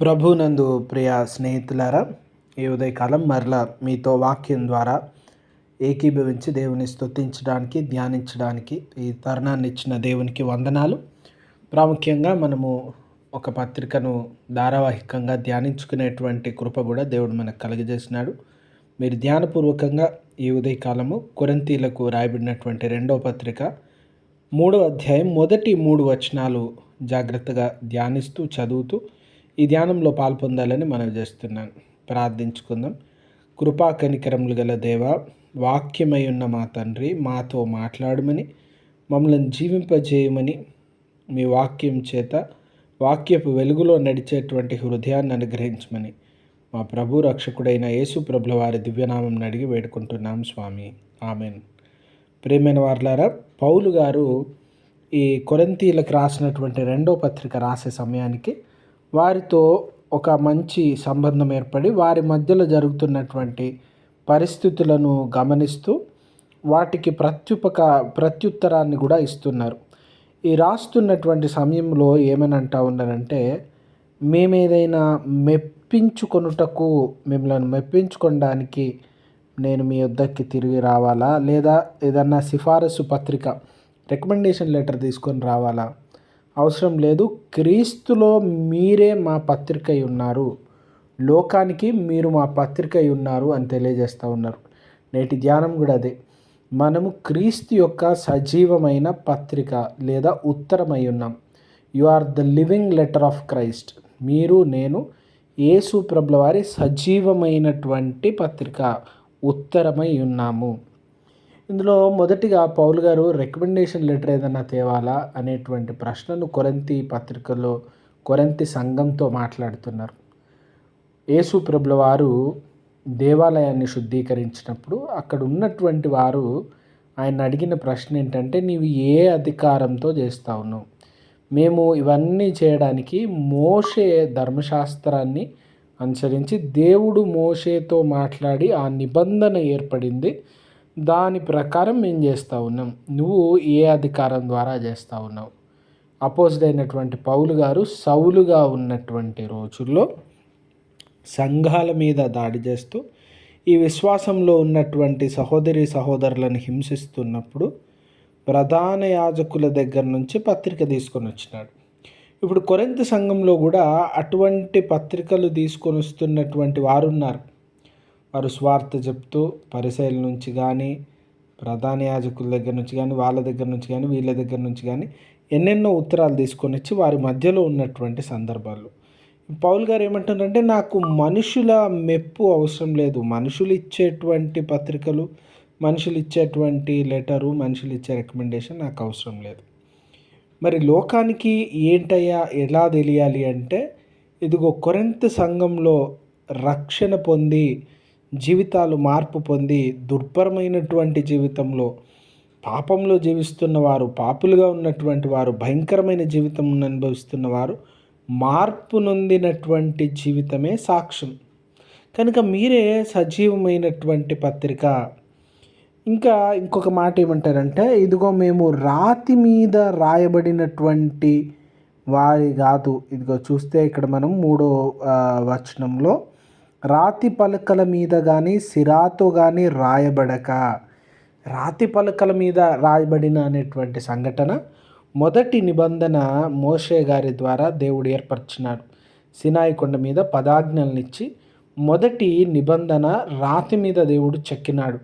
ప్రభునందు ప్రియ స్నేహితులారా ఈ ఉదయకాలం మరలా మీతో వాక్యం ద్వారా ఏకీభవించి దేవుని స్తుతించడానికి ధ్యానించడానికి ఈ తరుణాన్ని ఇచ్చిన దేవునికి వందనాలు. ప్రాముఖ్యంగా మనము ఒక పత్రికను ధారావాహికంగా ధ్యానించుకునేటువంటి కృప కూడా దేవుడు మనకు కలుగజేసినాడు. మీరు ధ్యానపూర్వకంగా ఈ ఉదయకాలము కొరంతీలకు రాయబడినటువంటి రెండవ పత్రిక మూడవ అధ్యాయం మొదటి మూడు వచనాలు జాగ్రత్తగా ధ్యానిస్తూ చదువుతూ ఈ ధ్యానంలో పాల్పొందాలని మనవి చేస్తున్నాను ప్రార్థించుకుందాం. కృపా కనికరములు గల దేవ వాక్యమై ఉన్న మా తండ్రి మాతో మాట్లాడమని మమ్మల్ని జీవింపజేయమని మీ వాక్యం చేత వాక్యపు వెలుగులో నడిచేటువంటి హృదయాన్ని అనుగ్రహించమని మా ప్రభు రక్షకుడైన యేసు ప్రభుల వారి దివ్యనామం అడిగి వేడుకుంటున్నాం స్వామి. ఆమెన్. ప్రేమైన వార్లారా పౌలు గారు ఈ కొరంతీలకు రాసినటువంటి రెండో పత్రిక రాసే సమయానికి వారితో ఒక మంచి సంబంధం ఏర్పడి వారి మధ్యలో జరుగుతున్నటువంటి పరిస్థితులను గమనిస్తూ వాటికి ప్రత్యుపక ప్రత్యుత్తరాన్ని కూడా ఇస్తున్నారు. ఈ రాస్తున్నటువంటి సమయంలో ఏమని అంటా ఉన్నారంటే మేమేదైనా మెప్పించుకొనుటకు మిమ్మల్ని మెప్పించుకోవడానికి నేను మీ వద్దకి తిరిగి రావాలా? లేదా ఏదన్నా సిఫారసు పత్రిక రికమెండేషన్ లెటర్ తీసుకొని రావాలా? అవసరం లేదు. క్రీస్తులో మీరే మా పత్రికై ఉన్నారు. లోకానికి మీరు మా పత్రికై ఉన్నారు అని తెలియజేస్తూ ఉన్నారు. నేటి ధ్యానం కూడా అదే. మనము క్రీస్తు యొక్క సజీవమైన పత్రిక లేదా ఉత్తరమై ఉన్నాం. You are the living letter of Christ. మీరు నేను యేసు ప్రభుల వారి సజీవమైనటువంటి పత్రిక ఉత్తరమై ఉన్నాము. ఇందులో మొదటిగా పౌలు గారు రికమెండేషన్ లెటర్ ఏదైనా తేవాలా అనేటువంటి ప్రశ్నను కొరంతి పత్రికలో కొరంతి సంఘంతో మాట్లాడుతున్నారు. యేసు ప్రభుల వారు దేవాలయాన్ని శుద్ధీకరించినప్పుడు అక్కడ ఉన్నటువంటి వారు ఆయన అడిగిన ప్రశ్న ఏంటంటే నీవు ఏ అధికారంతో చేస్తా ఉన్నావు మేము ఇవన్నీ చేయడానికి మోషే ధర్మశాస్త్రాన్ని అనుసరించి దేవుడు మోషేతో మాట్లాడి ఆ నిబంధన ఏర్పడింది. దాని ప్రకారం మేము చేస్తూ ఉన్నాం. నువ్వు ఏ అధికారం ద్వారా చేస్తూ ఉన్నావు? అపోజిట్ అయినటువంటి పౌలు గారు సౌలుగా ఉన్నటువంటి రోజుల్లో సంఘాల మీద దాడి చేస్తూ ఈ విశ్వాసంలో ఉన్నటువంటి సహోదరి సహోదరులను హింసిస్తున్నప్పుడు ప్రధాన యాజకుల దగ్గర నుంచి పత్రిక తీసుకొని వచ్చినాడు. ఇప్పుడు కొరింత సంఘంలో కూడా అటువంటి పత్రికలు తీసుకొని వస్తున్నటువంటి వారు ఉన్నారు వారు స్వార్థ చెప్తూ పరిశైల నుంచి కానీ ప్రధాన యాజకుల దగ్గర నుంచి కానీ వాళ్ళ దగ్గర నుంచి కానీ వీళ్ళ దగ్గర నుంచి కానీ ఎన్నెన్నో ఉత్తరాలు తీసుకొని వచ్చి వారి మధ్యలో ఉన్నటువంటి సందర్భాలు. పౌల్ గారు ఏమంటారంటే నాకు మనుషుల మెప్పు అవసరం లేదు. మనుషులు ఇచ్చేటువంటి పత్రికలు మనుషులు ఇచ్చేటువంటి లెటరు మనుషులు ఇచ్చే రికమెండేషన్ నాకు అవసరం లేదు. మరి లోకానికి ఏంటయ్యా ఎలా తెలియాలి అంటే ఇదిగో కొరెంత సంఘంలో రక్షణ పొంది జీవితాలు మార్పు పొంది దుర్భరమైనటువంటి జీవితంలో పాపంలో జీవిస్తున్న వారు పాపులుగా ఉన్నటువంటి వారు భయంకరమైన జీవితం అనుభవిస్తున్న వారు మార్పు నొందినటువంటి జీవితమే సాక్ష్యం. కనుక మీరే సజీవమైనటువంటి పత్రిక. ఇంకా ఇంకొక మాట ఏమంటారంటే ఇదిగో మేము రాతి మీద రాయబడినటువంటి వారి కాదు. ఇదిగో చూస్తే ఇక్కడ మనం మూడో వచనంలో రాతి పలకల మీద కానీ సిరాతో కానీ రాయబడక. రాతి పలకల మీద రాయబడిన అనేటువంటి సంఘటన మొదటి నిబంధన మోషే గారి ద్వారా దేవుడు ఏర్పరిచినాడు. సినాయి కొండ మీద పదాజ్ఞలనిచ్చి మొదటి నిబంధన రాతి మీద దేవుడు చెక్కినాడు.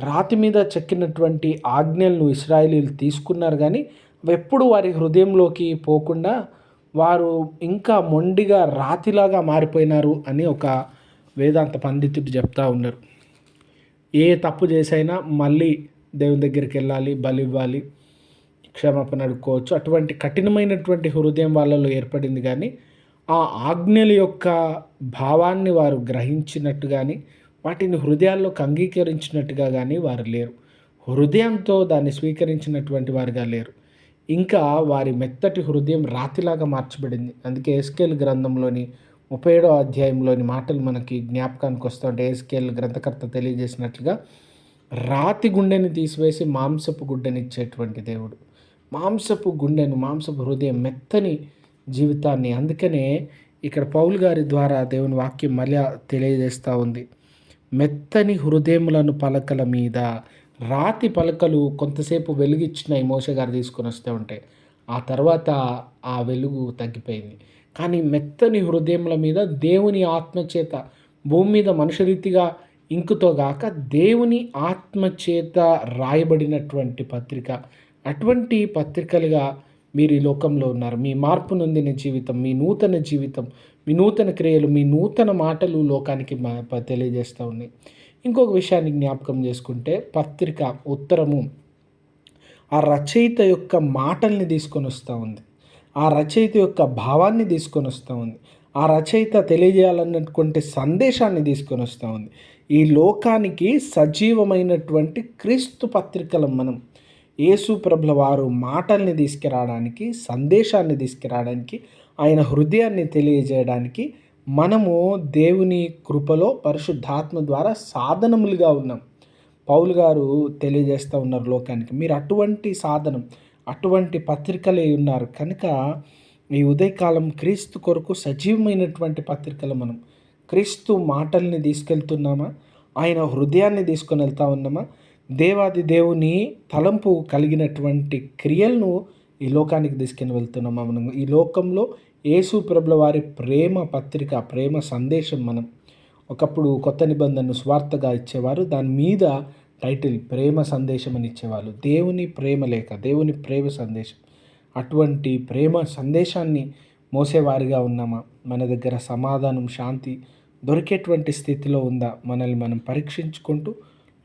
రాతి మీద చెక్కినటువంటి ఆజ్ఞలను ఇస్రాయలీలు తీసుకున్నారు కానీ ఎప్పుడు వారి హృదయంలోకి పోకుండా వారు ఇంకా మొండిగా రాతిలాగా మారిపోయినారు అని ఒక వేదాంత పండితుడు చెప్తా ఉన్నారు. ఏ తప్పు చేసైనా మళ్ళీ దేవుని దగ్గరికి వెళ్ళాలి బలి ఇవ్వాలి క్షమాపణ అడుక్కోవచ్చు. అటువంటి కఠినమైనటువంటి హృదయం వాళ్ళలో ఏర్పడింది కానీ ఆ ఆజ్ఞల యొక్క భావాన్ని వారు గ్రహించినట్టు కానీ వాటిని హృదయాల్లోకి అంగీకరించినట్టుగా కానీ వారు లేరు. హృదయంతో దాన్ని స్వీకరించినటువంటి వారుగా లేరు. ఇంకా వారి మెత్తటి హృదయం రాతిలాగా మార్చబడింది. అందుకే ఎస్కేల్ గ్రంథంలోని ముప్పై ఏడో అధ్యాయంలోని మాటలు మనకి జ్ఞాపకానికి వస్తుంటే ఏస్కేల్ గ్రంథకర్త తెలియజేసినట్లుగా రాతి గుండెని తీసివేసి మాంసపు గుడ్డని ఇచ్చేటువంటి దేవుడు. మాంసపు గుండెను మాంసపు హృదయం మెత్తని జీవితాన్ని. అందుకనే ఇక్కడ పౌలు గారి ద్వారా దేవుని వాక్యం మళ్ళీ తెలియజేస్తూ ఉంది. మెత్తని హృదయములను పలకల మీద రాతి పలకలు కొంతసేపు వెలుగిచ్చిన మోస గారు తీసుకొని వస్తూ ఉంటాయి ఆ తర్వాత ఆ వెలుగు తగ్గిపోయింది. కానీ మెత్తని హృదయముల మీద దేవుని ఆత్మచేత భూమి మీద మనుషరీతిగా ఇంకుతో గాక దేవుని ఆత్మచేత రాయబడినటువంటి పత్రిక. అటువంటి పత్రికలుగా మీరు ఈ లోకంలో ఉన్నారు. మీ మార్పు నొందిన జీవితం మీ నూతన జీవితం మీ నూతన క్రియలు మీ నూతన మాటలు లోకానికి తెలియజేస్తూ ఉన్నాయి. ఇంకొక విషయాన్ని జ్ఞాపకం చేసుకుంటే పత్రిక ఉత్తరము ఆ రచయిత యొక్క మాటల్ని తీసుకొని వస్తూ ఉంది. ఆ రచయిత యొక్క భావాన్ని తీసుకొని వస్తూ ఉంది. ఆ రచయిత తెలియజేయాలన్నటువంటి సందేశాన్ని తీసుకొని వస్తూ ఉంది. ఈ లోకానికి సజీవమైనటువంటి క్రీస్తు పత్రికలం మనం యేసు ప్రభుల వారు మాటల్ని తీసుకురావడానికి సందేశాన్ని తీసుకురావడానికి ఆయన హృదయాన్ని తెలియజేయడానికి మనము దేవుని కృపలో పరిశుద్ధాత్మ ద్వారా సాధనములుగా ఉన్నాం. పౌలు గారు తెలియజేస్తూ ఉన్నారు లోకానికి. మీరు అటువంటి సాధనం అటువంటి పత్రికలే ఉన్నారు. కనుక ఈ ఉదయకాలం క్రీస్తు కొరకు సజీవమైనటువంటి పత్రికలు మనం క్రీస్తు మాటల్ని తీసుకెళ్తున్నామా? ఆయన హృదయాన్ని తీసుకొని వెళ్తా ఉన్నామా? దేవాది దేవుని తలంపు కలిగినటువంటి క్రియలను ఈ లోకానికి తీసుకుని వెళ్తున్నామా? మనం ఈ లోకంలో యేసు ప్రభుల వారి ప్రేమ పత్రిక ప్రేమ సందేశం మనం ఒకప్పుడు కొత్త నిబంధనను స్వార్థగా ఇచ్చేవారు. దాని మీద టైటిల్ ప్రేమ సందేశం అని ఇచ్చేవాళ్ళు. దేవుని ప్రేమ లేక దేవుని ప్రేమ సందేశం. అటువంటి ప్రేమ సందేశాన్ని మోసేవారిగా ఉన్నామా మన దగ్గర సమాధానం శాంతి దొరికేటువంటి స్థితిలో ఉందా మనల్ని మనం పరీక్షించుకుంటూ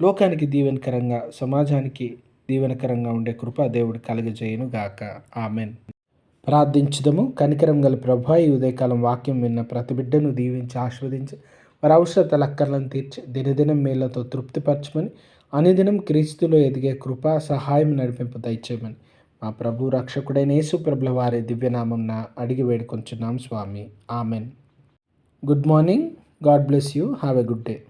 లోకానికి దీవెనకరంగా సమాజానికి దీవెనకరంగా ఉండే కృప దేవుడు కలుగజేయను గాక. ఆమెన్. ప్రార్థించుదము. కనికరం గల ప్రభా ఈ ఉదయకాలం వాక్యం విన్న ప్రతి బిడ్డను దీవించి ఆస్వాదించి వారి అవసరతల అక్కర్లను తీర్చి దినదినం మేళ్ళతో తృప్తిపరచమని అనుదినం క్రీస్తులో ఎదిగే కృప సహాయం నడిపింపు దయచేయమని మా ప్రభు రక్షకుడైన యేసుప్రభుల వారి దివ్యనామం అడిగి వేడుకొంచున్నాం స్వామి. Amen. Good morning. God bless you. Have a good day.